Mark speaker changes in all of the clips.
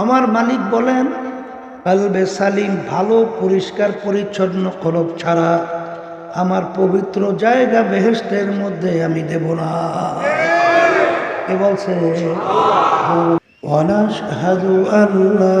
Speaker 1: আমার মালিক বলেন, কালবে সালিম ভালো, পরিষ্কার, পরিচ্ছন্ন খরব ছাড়া আমার পবিত্র জায়গা বেহেস্তের মধ্যে আমি দেব না। কে বলছে ونشهد أن لا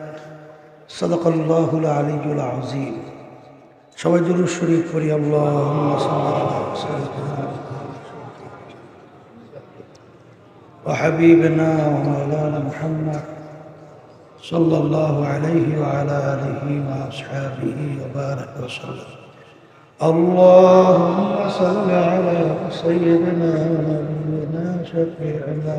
Speaker 1: صدق الله العلي العظيم সবাই জরুর শরীফ করি আল্লাহ وحبيبنا ومولانا محمد صلى الله عليه وعلى آله وأصحابه وبارك وسلم اللهم صل على سيدنا ونبينا شفيعنا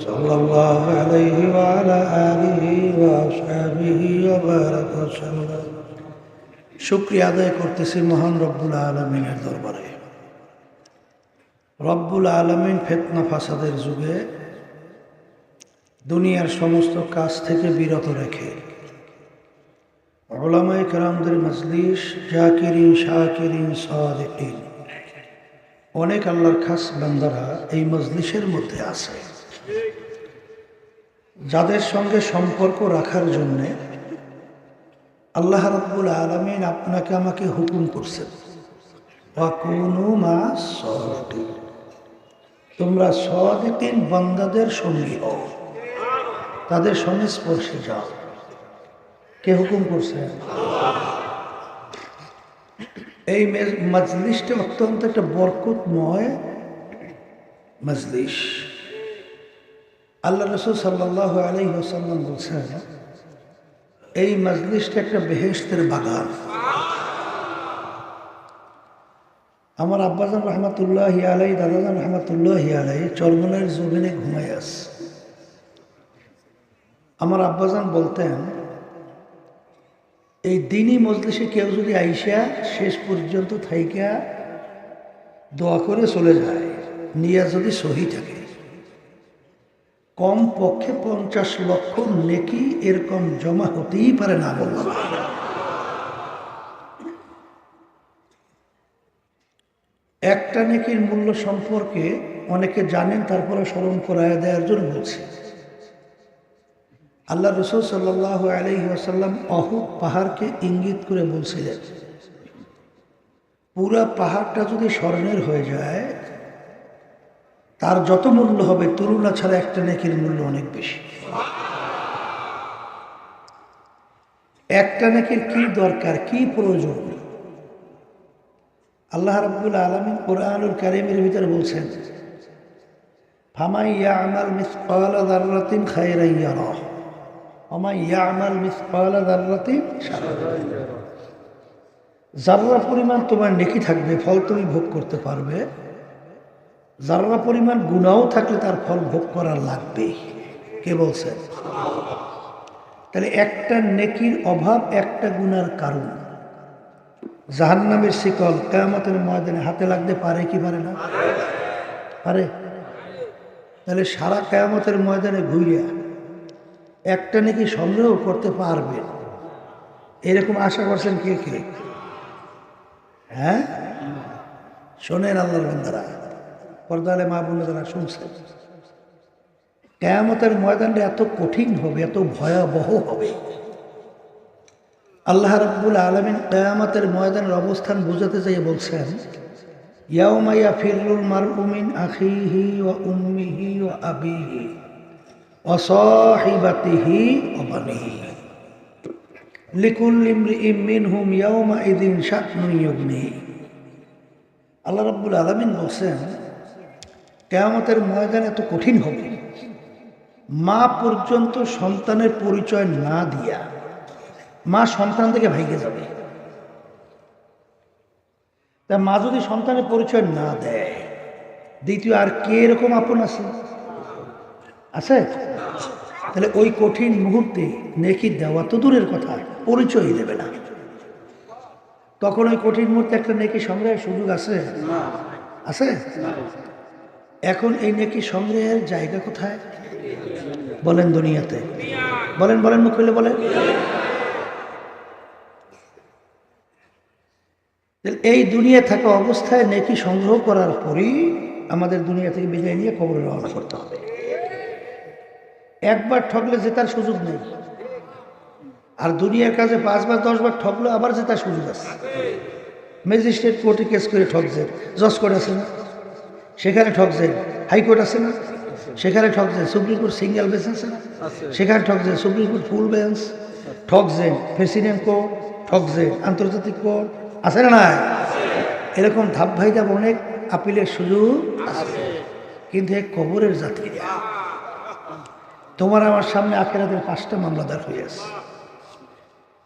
Speaker 1: صلى الله عليه وعلى آله وأصحابه وبارك وسلم শুক্রিয়া আদায় করতেছি মহান রব্বুল আলমিনের দরবারে রব্বুল আলমিন ফেতনা ফাসাদের যুগে দুনিয়ার সমস্ত কাজ থেকে বিরত রেখে ওলামাই কারামদের মজলিস জাকিরিন শাকিরিন সাদিকিন অনেক আল্লাহর খাস বান্দারা এই মজলিসের মধ্যে আছে যাদের সঙ্গে সম্পর্ক রাখার জন্যে আল্লাহ রব্বুল আলমিন আপনাকে আমাকে হুকুম করছেন। মা সদিকিন তোমরা সদিকিন বান্দাদের সঙ্গী হও। তাদের সংস্পর্শে যাও। কে হুকুম করছে? এই মজলিসটা অত্যন্ত একটা বরকতময় মজলিস। আল্লাহ রসুল সাল্লাহ আলাই ওসাল্লাম বলছেন, এই মজলিসটা একটা বেহেস্তের বাগান। আমার আব্বাজান রহমতুল্লাহ আলাই দাদাজান রহমতুল্লাহ আলাই চরমনের জমিনে ঘুমাই আস আমার আব্বাজান বলতেন, এই দিনই মজলিসে কেউ যদি আইসা শেষ পর্যন্ত থাইকা দোয়া করে চলে যায় নিয়া যদি সহি থাকে। কম পক্ষে পঞ্চাশ লক্ষ নেকি এরকম জমা হতেই পারে না বললাম একটা নেকির মূল্য সম্পর্কে অনেকে জানেন, তারপরে স্মরণ করায় দেওয়ার জন্য বলছি। আল্লাহ রসুল সাল্লাহ আলহি আসাল্লাম পাহাড়কে ইঙ্গিত করে বলছিলেন, পুরা পাহাড়টা যদি স্বর্ণের হয়ে যায় তার যত মূল্য হবে তুলনা ছাড়া একটা নেকির মূল্য অনেক বেশি। একটা নেকির কি দরকার, কি প্রয়োজন? আল্লাহ রব্বুল আলমিন কোরআনুল কারিমের ভিতরে বলছেন ফামাইয়া যার্রা পরিমাণ তোমার নেকি থাকবে, ফল তুমি ভোগ করতে পারবে যার্রা পরিমাণ গুণাও থাকলে তার ফল ভোগ করার লাগবে। কে বলছেন তাহলে একটা নেকির অভাব, একটা গুণার কারণ। জাহান্নামের শিকল কেয়ামতের ময়দানে হাতে লাগতে পারে কি পারে না? পারে। তাহলে সারা কেয়ামতের ময়দানে ঘুরিয়া একটা নাকি সংগ্রহ করতে পারবে। এরকম আশা করছেন কে কে? হ্যাঁ? শোনেন আল্লাহর বন্দারা। পর্দালে মা বোনেরা শুনছেন কেয়ামতের ময়দানটা এত কঠিন হবে, এত ভয়াবহ হবে। আল্লাহ রব্বুল আলমিন কেয়ামতের ময়দানের অবস্থান বুঝাতে চাই বলছেন ইয়াউমাইয়া ফিরুল মারউমিন আখিহি ও উম্মিহি ও আবিহি অসহিবাতিহি অবানিহি লিকুল ইমরিইম মিনহুম ইয়াউমা ইদিন ইউগনিহি। আল্লাহ রাব্বুল আলামিন বলছেন কেয়ামতের ময়দান এত কঠিন হবে। মা পর্যন্ত সন্তানের পরিচয় না দিয়া মা সন্তান থেকে ভাইগে যাবে। তা মা যদি সন্তানের পরিচয় না দেয় দ্বিতীয় আর কে এরকম আপন আছে? আছে? তাহলে ওই কঠিন মুহূর্তে নেকি দেওয়া তো দূরের কথা পরিচয় দেবে না। তখন ওই কঠিন মুহূর্তে একটা নেকি সংগ্রহের সুযোগ আছে? আছে? এখন এই নেকি সংগ্রহের জায়গা কোথায়? বলেন দুনিয়াতে। বলেন বলেন, মুখ খুলে বলেন। এই দুনিয়া থাকা অবস্থায় নেকি সংগ্রহ করার পরই আমাদের দুনিয়া থেকে বিদায় নিয়ে কবরে রওনা করতে হবে। একবার ঠকলে জেতার সুযোগ নেই। আর দুনিয়ার কাছে পাঁচবার দশবার ঠকলে আবার জেতার সুযোগ আছে। ম্যাজিস্ট্রেট কোর্টে কেস করে ঠকছে জজ কোর্ট আছে না? সেখানে ঠকছে। হাইকোর্ট আছে না? সেখানে ঠকছে। সুপ্রিম কোর্ট সিঙ্গেল বেঞ্চ আছে না? সেখানে ঠকছে। Supreme court full bench. ঠকছে। President court. ঠকছে। আন্তর্জাতিক কোর্ট। আছে না না এরকম ধাপ ভাই ধাপ অনেক আপিলের সুযোগ আছে। কিন্তু এক কবরের যাত্রীরা তোমার আমার সামনে আখেরাতের পাঁচটা মামলা দাঁড় হয়ে আছে।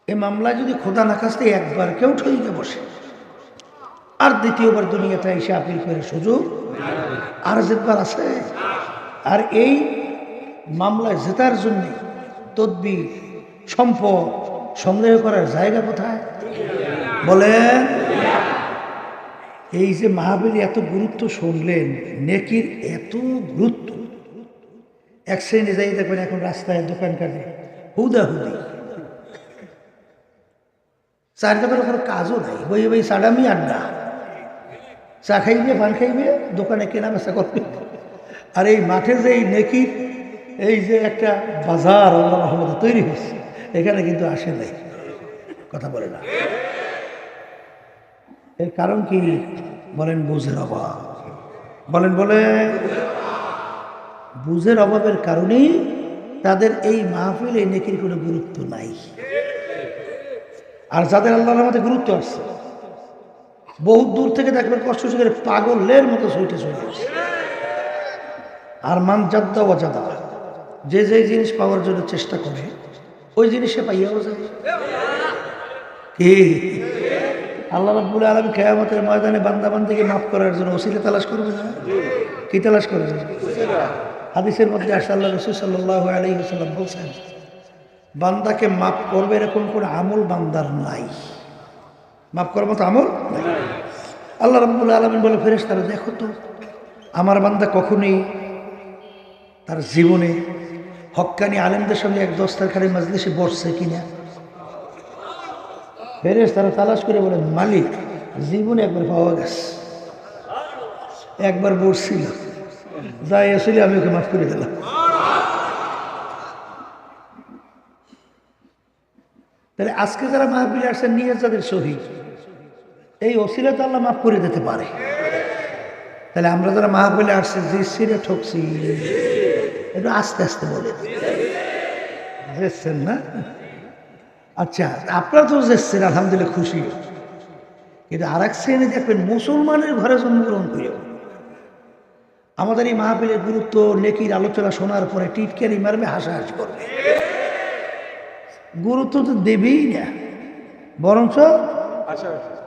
Speaker 1: এই মামলায় যদি খোদা না কাছতে একবার কেউ ঠইকে বসে। আর দ্বিতীয়বার দুনিয়াতে এসে আপিল করে সুযোগ আর জেতবার আছে। আর এই মামলায় জেতার জন্য তদবির, সম্পদ সংগ্রহ করার জায়গা কোথায়? বলেন। এই যে মাহাবীর এত গুরুত্ব শুনলেন, নেকির এত গুরুত্ব। এক শ্রেণি যাই দেখবেন এখন রাস্তায় দোকান কাটে হুদা হুদি। চার দোকানে কোনো কাজও নাই। বই বই সাডামি আড্ডা চা খাইবে পান খাইবে, দোকানে কেনা বেচা করবে। আর এই মাঠে যে এই নেকির এই যে একটা বাজার আল্লাহ রহমত তৈরি হয়েছে, এখানে কিন্তু আসে নাই। কথা বলে না। এর কারণ কি? বলেন বুঝের অভাব। বলেন বলে বুঝের অভাবের কারণেই তাদের এই মাহফিল এই নেকির কোনো গুরুত্ব নাই। আর যাদের আল্লাহর মধ্যে গুরুত্ব আছে বহু দূর থেকে দেখবেন কষ্ট করে পাগলের মতো ছুটে চলে আসছে আর মান জাদ্দা অজাদা যে যে জিনিস পাওয়ার জন্য চেষ্টা করে, ওই জিনিসে পাইয়াও যায়। কি? আল্লাহ রাব্বুল আলম কেয়ামতের ময়দানে বান্দাবান্দিকে মাফ করার জন্য ওসিলে তালাশ করবে না? কি তালাশ করবে? হাদিসের মধ্যে আসে আল্লাহ রসুল সাল্লাহ আলী সাল্লাম বলছেন, বান্দাকে মাফ করবে এরকম কোনো আমল বান্দার নাই। মাফ করার মতো আমল। আল্লাহ রাব্বুল আলমিন বলে ফেরেস তারা দেখো তো, আমার বান্দা কখনই তার জীবনে হক্কানি আলেমদের সঙ্গে এক দস্তারখানি মাজলিসে বসছে কিনা। ফেরেস তারা তালাশ করে বলে, মালিক, জীবনে একবার পাওয়া গেছে। একবার বসছিল। যাই আসলে, আমি ওকে মাফ করে দিলাম। তাহলে আজকে যারা মাহবিলে আসছেন নিয়ে যাদের শহীদ এই অসিলা তো আল্লাহ মাফ করে দিতে পারে। তাহলে আমরা যারা মাহবিলে আসছি, যে সিরে ঠকছি, একটু আস্তে আস্তে বলে। বুঝেছেন না? আচ্ছা আপনারা তো যাচ্ছেন আলহামদুলিল্লাহ খুশি। কিন্তু আর এক শ্রেণি দেখবেন মুসলমানের ঘরে জন্মগ্রহণ করে আমাদের এই মাহফিলের গুরুত্ব নেকির আলোচনা শোনার পরে টিটকারি মারবে হাসাহাসি করবে। গুরুত্ব তো দেবেই না। বরঞ্চ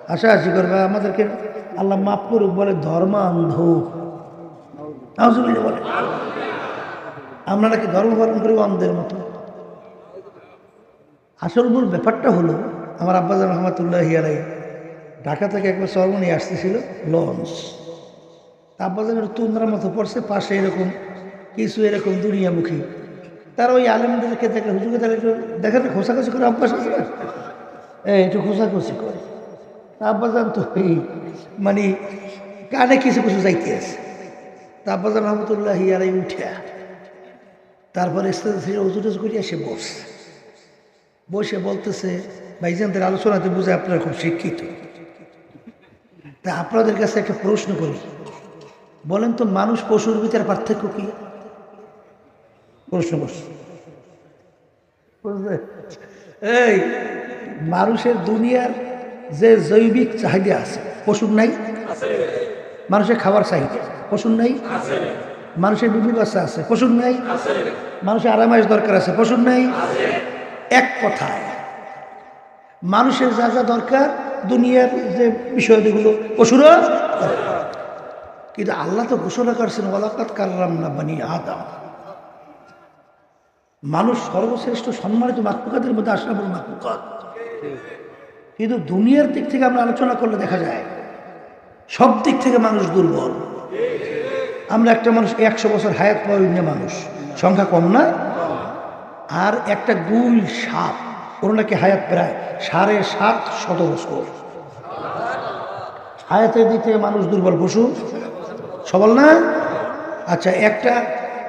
Speaker 1: হাসাহাসি করবে, আমাদেরকে আল্লাহ মাফ করুক বলে ধর্মান্ধ। বলে। আমরা নাকি ধর্ম পালন করি অন্ধের মতো। আসল মূল ব্যাপারটা হলো, আমার আব্বাজান রহমতুল্লাহ আলাই ঢাকা থেকে একবার নিয়ে আসতেছিল, লঞ্চ। যেন তুন্দ্রার মতো পড়ছে, পাশে এরকম কিছু এরকম দুনিয়ামুখী। তারা ওই আলেমদেরকে দেখলে হুজুরকে তাহলে একটু দেখেন না খোসাখুচি করে অভ্যাস না? এই, একটু খোসাখুচি করে। যান তো মানে কানে কিছু কিছু যাইতে আছে। তারপর যান রহমতুল্লাহ ইয়ারাই উঠে তারপর উজুটুজ করিয়া সে বসছে। বসে বলতেছে, ভাইজানদের আলোচনাতে বুঝে আপনারা খুব শিক্ষিত। তা আপনাদের কাছে একটা প্রশ্ন করি। বলেন তো মানুষ পশুর ভিতরে পার্থক্য কি? প্রশ্ন করছে। এই, মানুষের দুনিয়ার যে জৈবিক চাহিদা আছে পশুর নাই? মানুষের খাবার চাহিদা পশুর নাই? মানুষের বিবি বাচ্চা আছে পশুর নাই? মানুষের আরামাইশ দরকার আছে পশুর নাই? এক কথায় মানুষের যা যা দরকার দুনিয়ার যে বিষয়গুলো দরকার। কিন্তু আল্লাহ তো ঘোষণা করছেন ওলাকাত কাররাম না বানি আদাম। মানুষ সর্বশ্রেষ্ঠ সম্মানিত মাকুকাদের মধ্যে আশরাফুল মাকুকাত কিন্তু দুনিয়ার দিক থেকে আমরা আলোচনা করলে দেখা যায়, সব দিক থেকে মানুষ দুর্বল। আমরা একটা মানুষ একশো বছর হায়াত পাওয়া না মানুষ, সংখ্যা কম না। আর একটা গুল সাপ, ওর নাকি হায়াত প্রায় সাড়ে সাত শত বছর। হায়াতের দিক থেকে মানুষ দুর্বল পশু সবল না? আচ্ছা একটা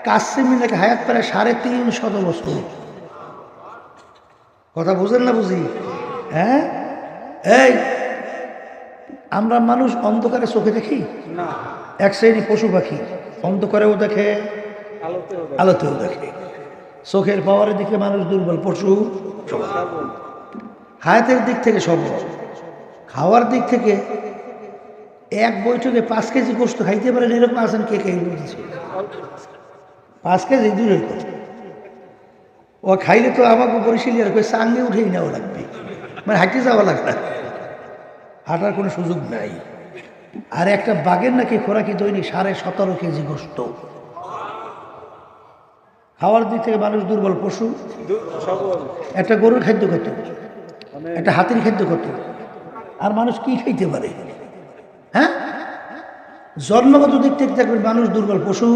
Speaker 1: কাশ্মীর নাকি হায়াত প্রায় সাড়ে তিন শত বছর। কথা বুঝেন না বুঝি? হ্যাঁ? এই আমরা মানুষ অন্ধকারে চোখে দেখি? এক শ্রেণি পশু পাখি অন্ধকারেও দেখে আলোতেও দেখে। চোখের পাওয়ারের দিকে মানুষ দুর্বল পশু হায়াতের দিক থেকে সবল। খাওয়ার দিক থেকে এক বৈঠকে পাঁচ কেজি গোস্ত খাইতে পারেন এরকম আছেন কে কে? বলতেছে পাঁচ কেজি দূরের কথা। ও খাইলে তো আমাকে বরিশালি আর সাঙ্গে উঠেই নেওয়া লাগবে। মানে হাঁটতে যাওয়া লাগবে না। হাঁটার কোনো সুযোগ নাই। আর একটা বাঘের নাকি খোরাকি দৈনিক সাড়ে সতেরো কেজি গোস্ত। খাওয়ার দিক থেকে মানুষ দুর্বল পশু। একটা গরুর খাদ্য কত? একটা হাতির খাদ্য কত? আর মানুষ কি খাইতে পারে? হ্যাঁ? জন্মগত দিক থেকে দেখবেন মানুষ দুর্বল পশু।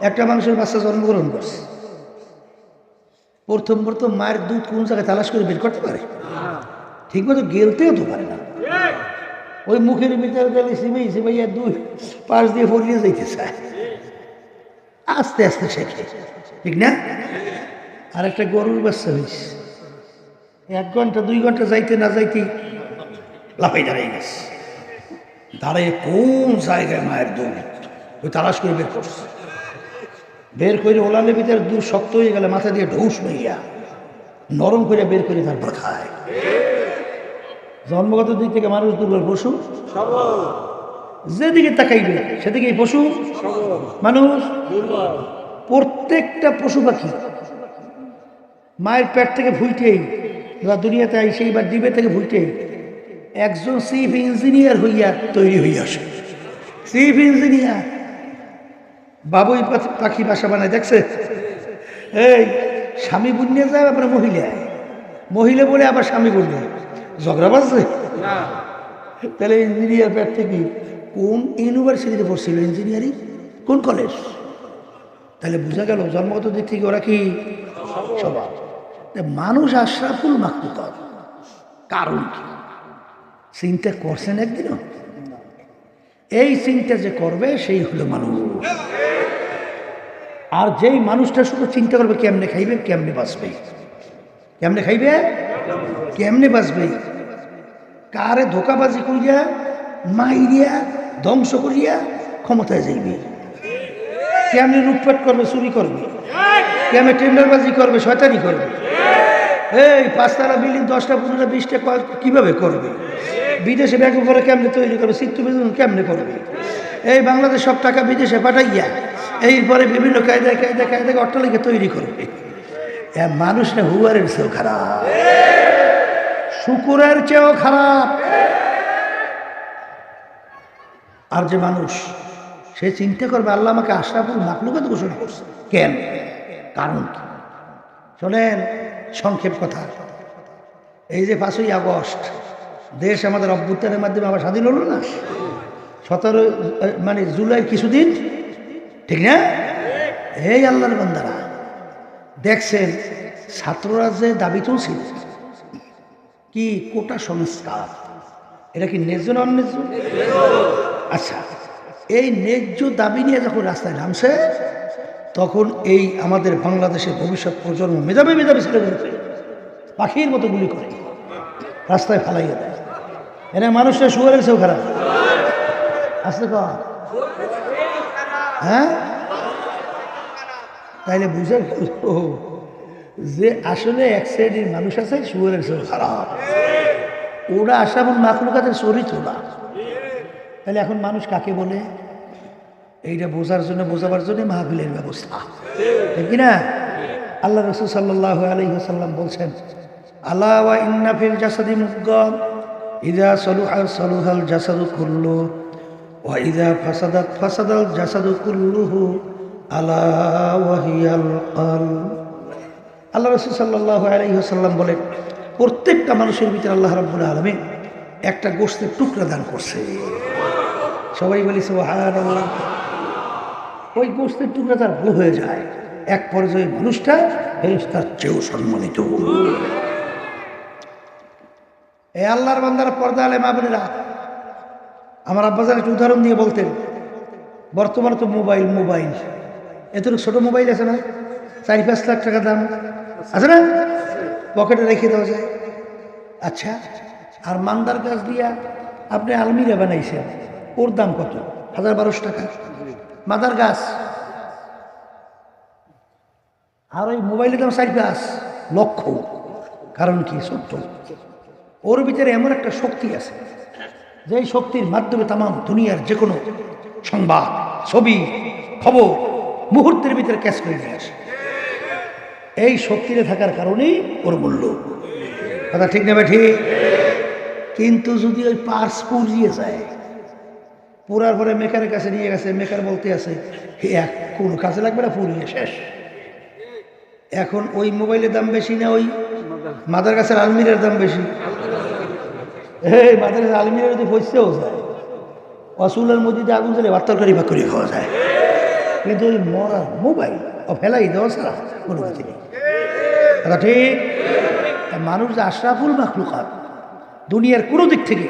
Speaker 1: একটা মানুষের বাচ্চা জন্মগ্রহণ করছে। প্রথম প্রথম মায়ের দুধ কোন জায়গায় তালাশ করে বের করতে পারে? ঠিক মতো গেলতেও তো পারে না। ওই মুখের ভিতরে গেলে সিমাই সিমাইয়া দুই পাশ দিয়ে ফরিয়ে যাইতে চায়। আস্তে আস্তে শেখে ঠিক না? আর একটা গরুর বাচ্চা হয়েছে এক ঘণ্টা, দুই ঘণ্টা যাইতে না যাইতে লাফাই দাঁড়াই গেছে। দাঁড়াই কোন জায়গায় মায়ের দুধ? ওই তালাশ করে বের করছে। বের করে ওলালে ভিতরে দূর শক্ত হয়ে গেলে মাথা দিয়ে ঢৌস মাইয়া নরম করে বের করে তারপর খায়। জন্মগত দিক থেকে মানুষ দুর্বল পশু। যেদিকে তাকাইবে সেদিকে পশু। মানুষ প্রত্যেকটা পশু পাখি মায়ের পেট থেকে ফুইটেই বা দুনিয়াতে সেই বা ডিবে থেকে ফুইটেই একজন চিফ ইঞ্জিনিয়ার হইয়া তৈরি হইয়া আসে। ইঞ্জিনিয়ার বাবুই পাখি- পাখি বাসা বানায় দেখছে? এই স্বামী বুনিয়ে যায় আপনার মহিলা মহিলা বলে আবার স্বামী বুনিয়ে। ঝগড়া বাজছে? তাহলে ইঞ্জিনিয়ার পেট থেকে কোন ইউনিভার্সিটিতে পড়ছিল ইঞ্জিনিয়ারিং কোন কলেজ তাহলে বোঝা গেল জন্মগত দিক থেকে ওরা কি? সবার। তা মানুষ আশরাফুল মাকলুকাত। কারণ কি? চিন্তা করছেন একদিনও? এই চিন্তা যে করবে, সেই হলো মানুষ। আর যেই মানুষটা শুধু চিন্তা করবে, কেমনে খাইবে, কেমনে বাঁচবে? কেমনে খাইবে? কেমনে বাঁচবে? কারে ধোকাবাজি করিয়া, মাইরিয়া, ধ্বংস করিয়া ক্ষমতায় যাইবে? কেমনে লুটপাট করবে, চুরি করবে? কেমনে টেন্ডারবাজি করবে, শয়তানি করবে? এই পাঁচতলা বিল্ডিং দশটা পনেরোটা, বিশটা কীভাবে করবে? বিদেশে ব্যাংক করে কেমনে তৈরি করবে? চিত্ত বিনোদন কেমনে করবে? এই বাংলাদেশ সব টাকা বিদেশে পাঠাইয়া এরপরে বিভিন্ন কায়দায় কায়দা কায়দাকে অট্টালিকা তৈরি করবে। মানুষ না হুয়ারের চেয়েও খারাপ। শুকুরের চেয়েও খারাপ। আর যে মানুষ, সে চিন্তা করবে, আল্লাহ আমাকে আশরাফুল মাকলুকাত ঘোষণা করছে। কেন? কারণ কি? শোনেন, সংক্ষেপ কথা। এই যে পাঁচই আগস্ট দেশ আমাদের অভ্যুত্থানের মাধ্যমে আবার স্বাধীন হলো না? সতেরো মানে জুলাই কিছুদিন? ঠিক না? এই আল্লাহর বান্দারা, দেখছেন ছাত্ররা যে দাবি তুলছিল, কি কোটা সংস্কার? এটা কি ন্যায্য না অন্যায্য? আচ্ছা এই ন্যায্য দাবি নিয়ে যখন রাস্তায় নামছে, তখন এই আমাদের বাংলাদেশের ভবিষ্যৎ প্রজন্ম মেধাবী মেধাবী ছেলেগুলোকে পাখির মতো গুলি করে, রাস্তায় ফালাইয়ে দেয়। এনে মানুষটা শুয়ারের চেয়েও খারাপ। কর হ্যাঁ? তাইলে বুঝে যে আসলে এক শ্রেণির মানুষ আছে শুয়ারের চেয়েও খারাপ। ওরা আসা এমন মাকলুকাতের চরিত্র না। তাহলে এখন মানুষ কাকে বলে? এইটা বোঝার জন্য, বোঝাবার জন্য মাহফিলের ব্যবস্থা। ঠিক না আল্লাহ রসুল সাল্লাহ আলহিহাসাল্লাম বলছেন আল্লাহ ইন্নাফিল জাসাদি মুগম ইদা সলুহাল সলুহাল জাসাদু কুল্লু ওয়া ইদা ফাসাদাত ফাসাদাল জাসাদু কুল্লুহু আলা ওয়াহিয়াল কাল। আল্লাহ রসুল সাল্লাহ আলহিহাসাল্লাম বলেন, প্রত্যেকটা মানুষের ভিতরে আল্লাহ রাব্বুল আলমী একটা গোষ্ঠের টুকরা দান করছে। সবাই বলি সোহান ওই গোষ্ঠের টুকরা তার ভালো হয়ে যায়। এক পর্যায়ে মানুষটা ফেরেশতার চেয়েও সম্মানিত। এ আল্লাহর বান্দারা পর্দা আলে মা বোনেরা, আমার আব্বাজান একটা উদাহরণ দিয়ে বলতেন। বর্তমানে তো মোবাইল মোবাইল। এত ছোট মোবাইল আছে না? চারি পাঁচ লাখ টাকা দাম। আছে না? পকেটে রেখে দেওয়া যায়। আচ্ছা আর মান্দার গাছ দিয়া আপনি আলমিরা বানাইছেন। ওর দাম কত? হাজার বারোশো টাকা। মাদার গাছ? আর ওই মোবাইলের দাম চারি পাঁচ লক্ষ। কারণ কি? সত্য ওর ভিতরে এমন একটা শক্তি আছে যে শক্তির মাধ্যমে তাম দুনিয়ার যে কোনো সংবাদ, ছবি, খবর মুহূর্তের ভিতরে ক্যাশ করে নিয়ে আসে। এই শক্তিতে থাকার কারণেই ওর মূল্য। কথা ঠিক নেবে ঠিক? কিন্তু যদি ওই পার্স পুড়িয়ে যায়, পুরার পরে মেকারের কাছে নিয়ে গেছে, মেকার বলতে আছে এক কোনো কাজে লাগবে না, পুড়িয়ে শেষ। এখন ওই মোবাইলের দাম বেশি না ওই মাদার কাছে আলমিরের দাম বেশি? এই মাদার গাছের আলমিরের যদি পয়সাও যায় অসুলের মধ্যে আগুন জ্বলে বার্তাকারি ভাগ করে খাওয়া যায়। কিন্তু ওই মরার মোবাইল ও ফেলাই দেওয়া ছাড়া কোনো কিছু নেই। কথা ঠিক? মানুষ যে আশরাফুল মাখলুকাত, দুনিয়ার কোনো দিক থেকে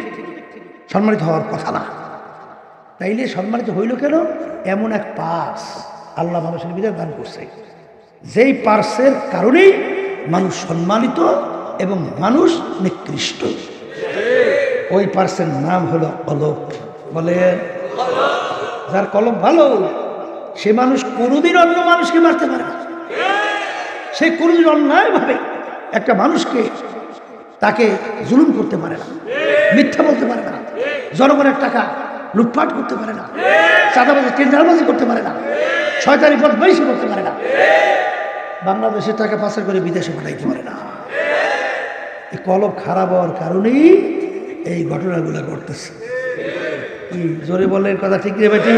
Speaker 1: সম্মানিত হওয়ার কথা না। তাইলে সম্মানিত হইল কেন? এমন এক পার্স আল্লাহ মানুষের ভিতরে দান করছে। যেই পার্সের কারণেই মানুষ সম্মানিত এবং মানুষ নিকৃষ্ট। ওই পার্সের নাম হলো কলব। বলে, যার কলব ভালো, সে মানুষ কোনোদিন অন্য মানুষকে মারতে পারে না। সে কোনোদিন অন্যায়ভাবে একটা মানুষকে তাকে জুলুম করতে পারে না, মিথ্যা বলতে পারে না, জনগণের টাকা লুটপাট করতে পারে না, চাঁদাবাজি, টেন্ডারবাজি করতে পারে না ছয়তারি পথ বেশি করতে পারে না বাংলাদেশের টাকা পাচার করে বিদেশে পাঠাইতে পারে না। এই কলব খারাপ হওয়ার কারণেই এই ঘটনাগুলো ঘটতেছে। জোরে বলেন কথা ঠিক রে বেটি।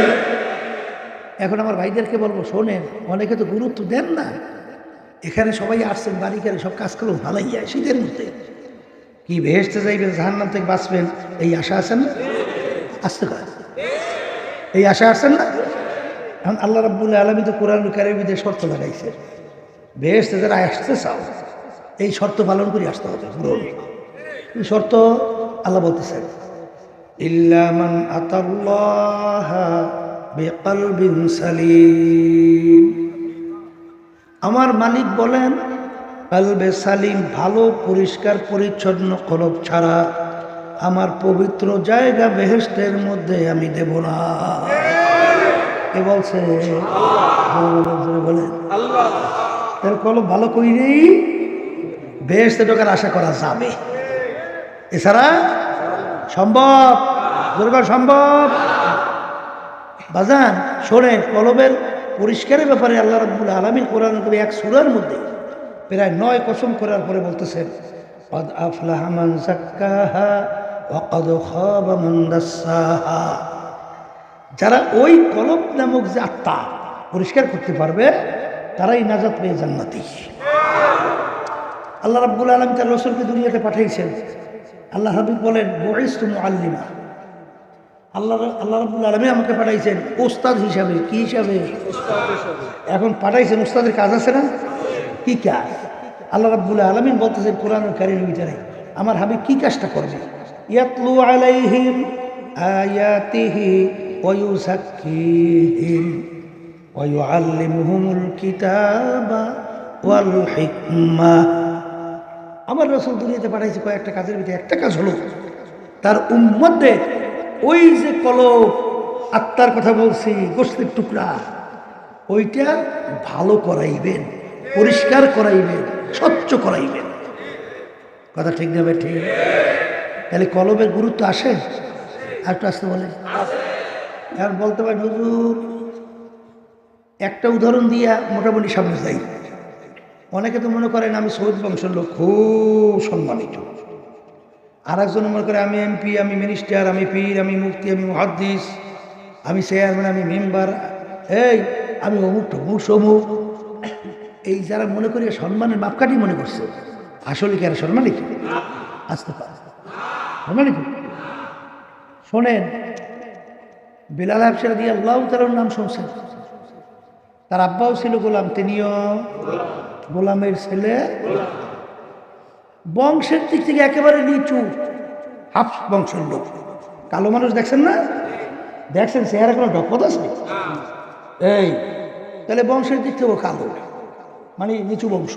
Speaker 1: এখন আমার ভাইদেরকে বলব, শোনেন, অনেকে তো গুরুত্ব দেন না। এখানে সবাই আসছেন, বাড়ি করে সব কাজ করুন ভালোই যায় শীতের মধ্যে। কি ভেসতে যাইবেন, জাহান্নাম থেকে বাঁচবেন, এই আশা আছেন না? আসতে পারে এই আশা আসছেন না? এখন আল্লাহ রাব্বুল আলমী তো কোরআন কারিমিতে শর্ত লাগাইছে। ভেসতে যারা আসতে চাও, এই শর্ত পালন করে আসতে হবে এই শর্ত আল্লাহ বলতেছেন ইল্লামান আতাল্লাহ বেকালবিন সালিম। আমার মালিক বলেন কালবে সালিম ভালো পরিষ্কার পরিচ্ছন্ন কলব ছাড়া আমার পবিত্র জায়গা বেহেস্তের মধ্যে আমি দেব না। কে বলছে? বলেন তার কলব ভালো করেই বেহেস্তে ঢোকার আশা করা যাবে। এছাড়া সম্ভব দুর্গা সম্ভব বাজান শোনে কলবের পরিষ্কারের ব্যাপারে আল্লাহ রব্বুল আলমী কোরআন কবি এক সুরার মধ্যে প্রায় নয় কসম করার পরে বলতেছেন قد أفلح من زكاها وقد خاب من دساها যারা ওই কলব নামক যে আত্মা পরিষ্কার করতে পারবে তারাই নাজাত পেয়ে জান্নাতি আল্লাহ রাব্বুল আলম তার রসুলকে দুনিয়াতে পাঠিয়েছেন আল্লাহ হাবিব বলেন বয়স তুমি আল্লিমা আল্লাহ আল্লাহ রাবুল আলমী আমাকে পাঠাইছেন ওস্তাদ হিসাবে। কি হিসাবে? এখন পাঠাইছেন ওস্তাদের কাজ আছে না? কি কাজ? আল্লাহ রাবুল আলমিন বলতেছেন কোরআন কারির ভিতরে আমার হাবিব কি কাজটা করবে? ইয়াতলু আলাইহিম আয়াতিহি ওয়ুসাক্কিহিম ওয়ুআল্লিমুহুমুল কিতাবা ওয়াল হিকমা। আমার রসুল দুনিয়াতে পাঠাইছে কয়েকটা কাজের ভিতরে, একটা কাজ হলো, তার উম্মদের ওই যে কলব, আত্মার কথা বলছি, গোষ্ঠীর টুকরা, ওইটা ভালো করাইবেন, পরিষ্কার করাইবেন, স্বচ্ছ করাইবেন। কথা ঠিক নেবে ঠিক? তাহলে কলমের গুরুত্ব আসে? একটু আসতে বলে আর বলতে পারি হুজুর, একটা উদাহরণ দিয়া মোটামুটি সামনে যাই। অনেকে তো মনে করেন আমি সৌদ বংশের লোক, খুব সম্মানিত। আর একজন মনে করে, আমি এমপি, আমি মিনিস্টার, আমি পীর, আমি মুক্তি আমি মহাদ্দিস, আমি চেয়ারম্যান, আমি মেম্বার, এই, আমি অমুক টমুক সমুক। এই যারা মনে করি সম্মানের মাপকাঠি মনে করছে, আসলে কি আর সম্মানিত? আসতে পারে। সম্মানিত? শোনেন, বিলাল হাফসার দিয়ে আল্লাহ তালার নাম শুনছেন? তার আব্বাও ছিল গোলাম, তিনিও গোলামের ছেলে। বংশের দিক থেকে একেবারে নিচু। হাফ বংশের লোক। কালো মানুষ দেখছেন না? দেখছেন চেহারা কোনো ডকপত আছে? এই, তাহলে বংশের দিক থেকেও কালো। মানে নিচু বংশ।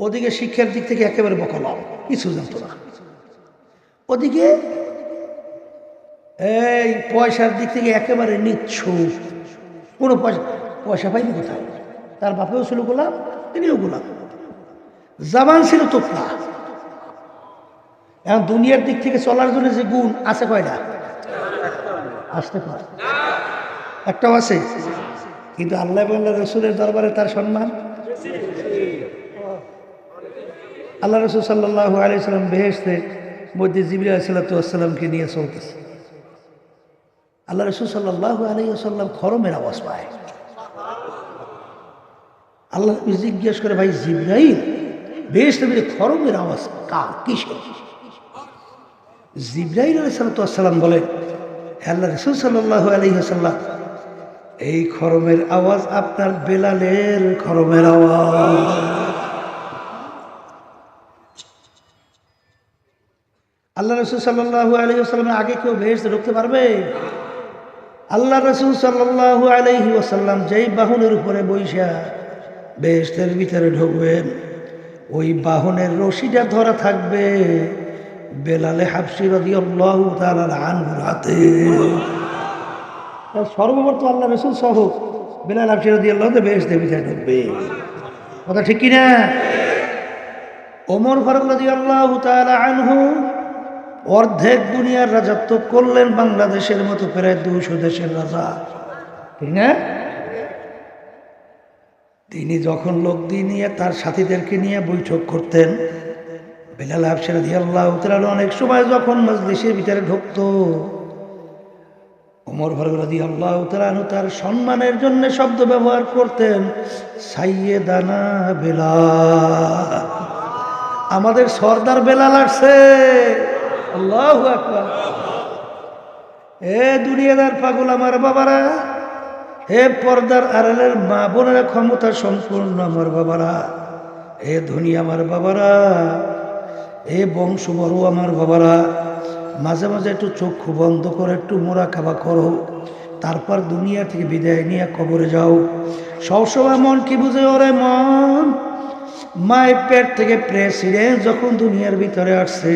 Speaker 1: ওদিকে শিক্ষার দিক থেকে একেবারে বকলাম কিছু জানতো না। ওদিকে এই পয়সার দিক থেকে একেবারে নিচ্ছু। কোনো পয়সা পয়সা পাইনি কোথায়? তার বাপেও ছিল গোলাম, তিনিও গোলাম। জামান ছিল তোপলা। এখন দুনিয়ার দিক থেকে চলার জন্য যে গুণ আছে কয়টা? আসতে পারে। একটাও আছে। কিন্তু আল্লাহ আল্লাহ রসুলের দরবারে তার সম্মান? আল্লাহ রসুল সাল্লাহ আলিয়াল্লাম বেহেসতে মধ্যে জিবির আলাইসাল্লাতামকে নিয়ে চলতেছে। আল্লাহ রসুল সাল্লাহ আলিয়াল্লাম খরমের আওয়াজ পায়। আল্লাহ নবী জিজ্ঞেস করে, ভাই জিব্রাইল বেশ নবীর খরমের আওয়াজ কার? কিসের? জিব্রাইল আলাইসালাম বলেন আল্লাহ রসুল সাল্লাহ আলহিহাসাল্লাম এই খরমের আওয়াজ আপনার বেলালের খরমের আওয়াজ। আল্লাহ রসুল সাল্লাহু আলহিহাস্লামের আগে কেউ ভেসে ঢুকতে পারবে? আল্লাহ রসুল সাল্লাহু আলহি ওসাল্লাম যেই বাহনের উপরে বৈশা বেহেস্তের ভিতরে ঢুকবেন, ওই বাহনের রশিটা ধরা থাকবে বেলালে হাফসি রদি আল্লাহ হাতে। সর্বপ্রথম আল্লাহ রসুল সহ বেলাল হাফসি রদি আল্লাহ বেহেস্তের ভিতরে ঢুকবে। কথা ঠিক কিনা? ওমর ফারুক রদি আল্লাহ আনহু অর্ধেক দুনিয়ার রাজত্ব করলেন বাংলাদেশের মতো প্রায় দুশো দেশের রাজা। ঠিক না? তিনি যখন লোক দিয়ে নিয়ে তার সাথীদেরকে নিয়ে বৈঠক করতেন, বেলাল হাফসের দিয়াল্লাহ তাল অনেক সময় যখন মজলিসের ভিতরে ঢুকত, ওমর ভরগরাদি আল্লাহ তালু তার সম্মানের জন্য শব্দ ব্যবহার করতেন সাইয়ে দানা বেলা আমাদের সর্দার বেলাল আসছে। আল্লাহ এ দুনিয়াদার পাগল আমার বাবারা হে পর্দার আড়ালের মা বোনেরা ক্ষমতা সম্পূর্ণ আমার বাবারা। হে ধনী আমার বাবারা। এ বংশ বড় আমার বাবারা। মাঝে মাঝে একটু চক্ষু বন্ধ করে, একটু মোরা খাবা করো। তারপর দুনিয়া থেকে বিদায় নিয়ে কবরে যাও। সবসময় মন কি বুঝে? ওরে মন। মায়ের পেট থেকে প্রেসিডেন্ট যখন দুনিয়ার ভিতরে আসছে,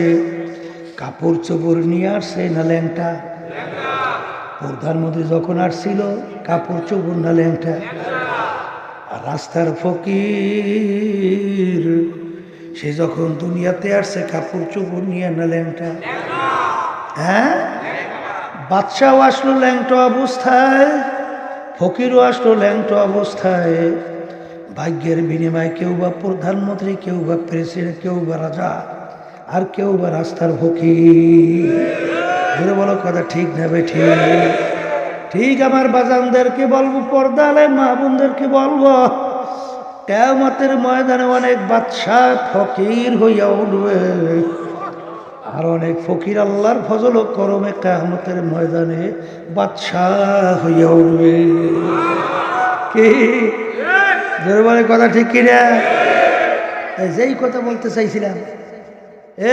Speaker 1: কাপড় চোপড় নিয়ে আসছে না ল্যাংটা? প্রধানমন্ত্রী যখন আসছিল, কাপড় চোপড় না ল্যাংটা রাস্তার ফকির, সে যখন দুনিয়াতে আসছে, কাপড় চোপড় নিয়ে না ল্যাংটা হ্যাঁ? বাচ্চাও আসলো ল্যাংটো অবস্থায়, ফকিরও আসলো ল্যাংটো অবস্থায়। ভাগ্যের বিনিময়ে কেউ বা প্রধানমন্ত্রী, কেউ বা প্রেসিডেন্ট, কেউ বা রাজা, আর কেউ বা রাস্তার ফকির। ধরে বলো কথা ঠিক নেবে ঠিক। ঠিক আমার বাজানদেরকে বলব, পর্দালে মা বোনদেরকে বলব কেমতের ময়দানে অনেক বাদশাহ ফকির হইয়া উঠবে। আর অনেক ফকির আল্লাহর ফজল করমে কাহমতের ময়দানে বাদশাহ হইয়া উঠবে। কি? জোরবারে কথা ঠিক কিনা? যেই কথা বলতে চাইছিলাম,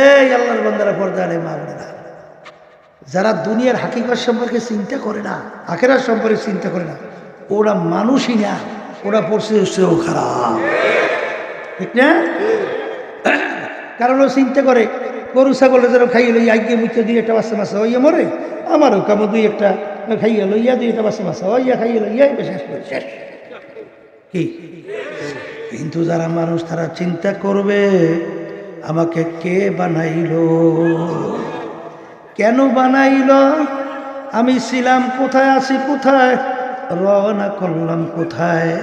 Speaker 1: এই আল্লাহর বন্দারা পর্দা রে মা বোনেরা। যারা দুনিয়ার হাকিকত সম্পর্কে চিন্তা করে না আখেরার সম্পর্কে চিন্তা করে না, ওরা মানুষই না, ওরা পড়ছে সেও খারাপ। ঠিক না? কারণ ও চিন্তা করে, গরু ছাগলের যেন খাইয়ে লই আগে মুখে দুই একটা বাচ্চা মাছা হইয়া মরে, আমারও কামো দুই একটা খাইয়ে লইয়া দুই একটা বাচ্চা মাছা হইয়া খাইয়ে লইয়া শেষ শেষ। কি? কিন্তু যারা মানুষ তারা চিন্তা করবে, আমাকে কে বানাইলো? কেন বানাইল? আমি ছিলাম কোথায়, আছি কোথায়? রওনা করলাম কোথায়?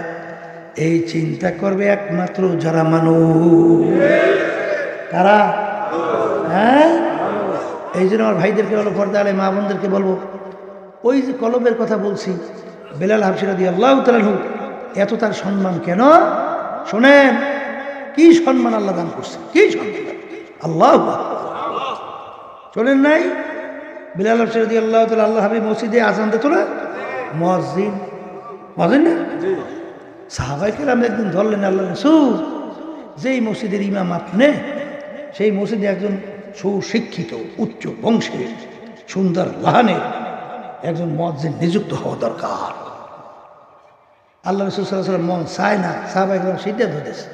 Speaker 1: এই চিন্তা করবে একমাত্র যারা মানুষ। কারা? হ্যাঁ? এই জন্য আমার ভাইদেরকে বলো, পর্দা আলে মা বোনদেরকে বলব, ওই যে কলবের কথা বলছি, বেলাল হাফসিরা দিয়ে আল্লাহ তালু এত তার সম্মান কেন? শোনেন, কি সম্মান আল্লাহ দান করছে? কি সম্মান? আল্লাহ শোনেন নাই? বিলাল দিয়ে আল্লাহ তালা আল্লাহ হাবিব মসজিদে আজান দিত না? মসজিদ মসজিদ না? সাহাবাই কেরাম একদিন ধরলেন, আল্লাহ রসুল যেই মসজিদের ইমাম আপনি, সেই মসজিদে একজন সুশিক্ষিত, উচ্চ বংশের, সুন্দর লাহানের একজন মসজিদ নিযুক্ত হওয়া দরকার। আল্লাহ রসুল সাল্লাহ মন চায় না সাহাবাই কেরাম সিদ্ধান্ত দিয়েছে